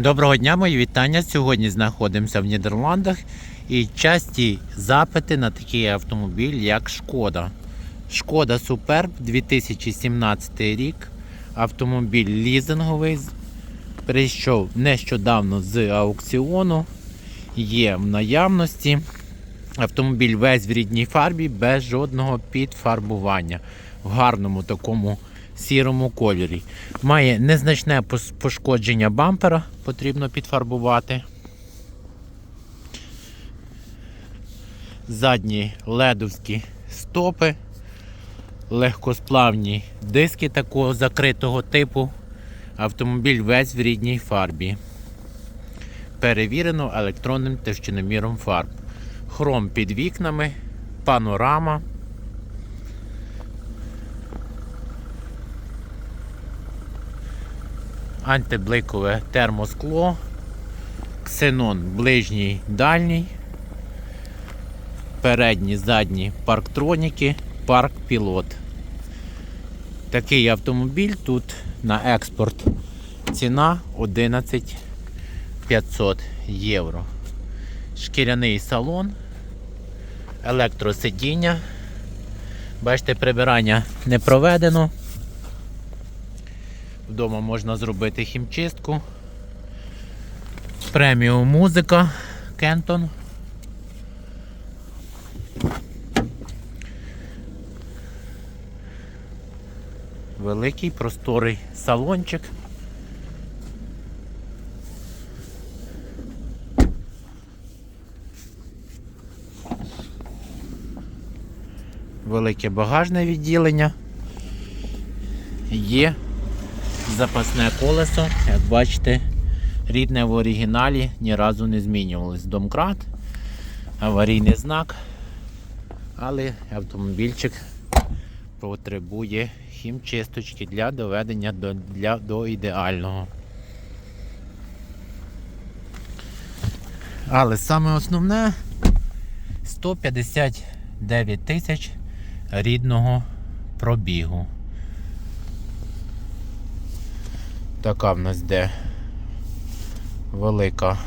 Доброго дня, мої вітання. Сьогодні знаходимося в Нідерландах і часті запити на такий автомобіль, як Шкода. Шкода Суперб 2017 рік. Автомобіль лізинговий. Прийшов нещодавно з аукціону. Є в наявності. Автомобіль весь в рідній фарбі, без жодного підфарбування. В гарному такому сірому кольорі. Має незначне пошкодження бампера, потрібно підфарбувати. Задні ледовські стопи, легкосплавні диски такого закритого типу. Автомобіль весь в рідній фарбі. Перевірено електронним товщиноміром фарб. Хром під вікнами, панорама. Антибликове термоскло, ксенон ближній дальній, передні, задні парктроніки, парк пілот. Такий автомобіль тут на експорт ціна 11 500 євро. Шкіряний салон, електросидіння. Бачите, прибирання не проведено. Вдома можна зробити хімчистку. Преміум музика Кентон. Великий просторий салончик. Велике багажне відділення. Є запасне колесо, як бачите, рідне в оригіналі ні разу не змінювалось. Домкрат, аварійний знак, але автомобільчик потребує хімчисточки для доведення до, для, до ідеального. Але саме основне 159 тисяч рідного пробігу. Така в нас де велика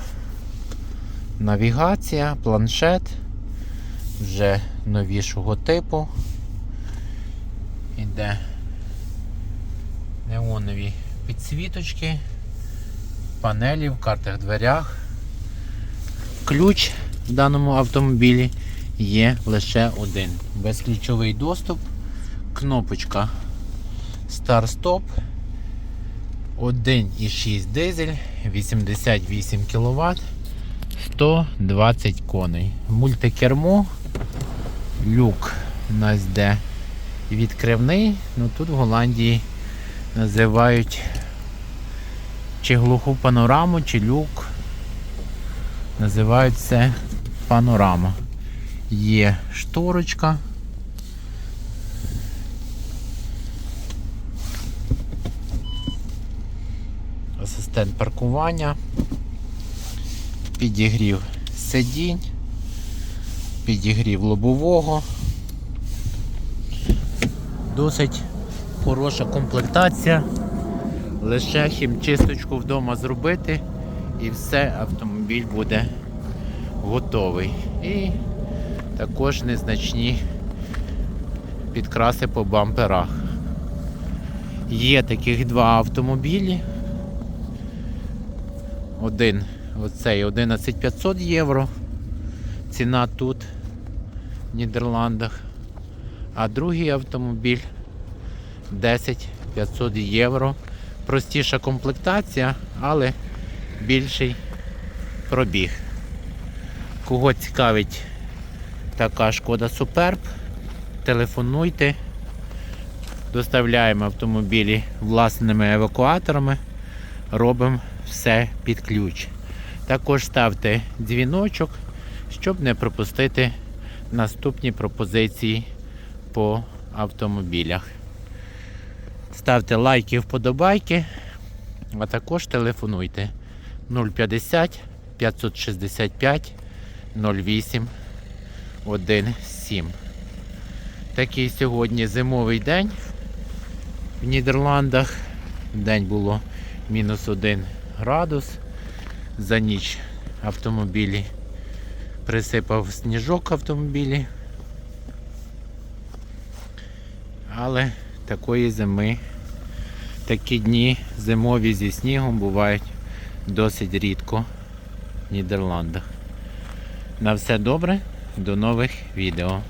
навігація, планшет вже новішого типу. Іде неонові підсвіточки, панелі в картах дверях. Ключ в даному автомобілі є лише один. Безключовий доступ, кнопочка старт-стоп. 1,6 дизель, 88 кВт, 120 коней. Мультикермо, люк у нас йде відкривний, ну тут в Голландії називають чи глуху панораму, чи люк. Називають це панорама. Є шторочка. Асистент паркування, підігрів сидінь, підігрів лобового. Досить хороша комплектація. Лише хімчисточку вдома зробити і все, автомобіль буде готовий. І також незначні підкраси по бамперах. Є таких два автомобілі. Один оцей 11500 євро. Ціна тут в Нідерландах. А другий автомобіль 10500 євро. Простіша комплектація, але більший пробіг. Кого цікавить така шкода Суперб, телефонуйте. Доставляємо автомобілі власними евакуаторами. Робимо все під ключ. Також ставте дзвіночок, щоб не пропустити наступні пропозиції по автомобілях. Ставте лайки, вподобайки, а також телефонуйте 050 565 08 17. Такий сьогодні зимовий день в Нідерландах. День було мінус 1 градус. за ніч автомобілі. Присипав сніжок автомобілі. Але такої зими, такі дні зимові зі снігом бувають досить рідко в Нідерландах. На все добре, до нових відео.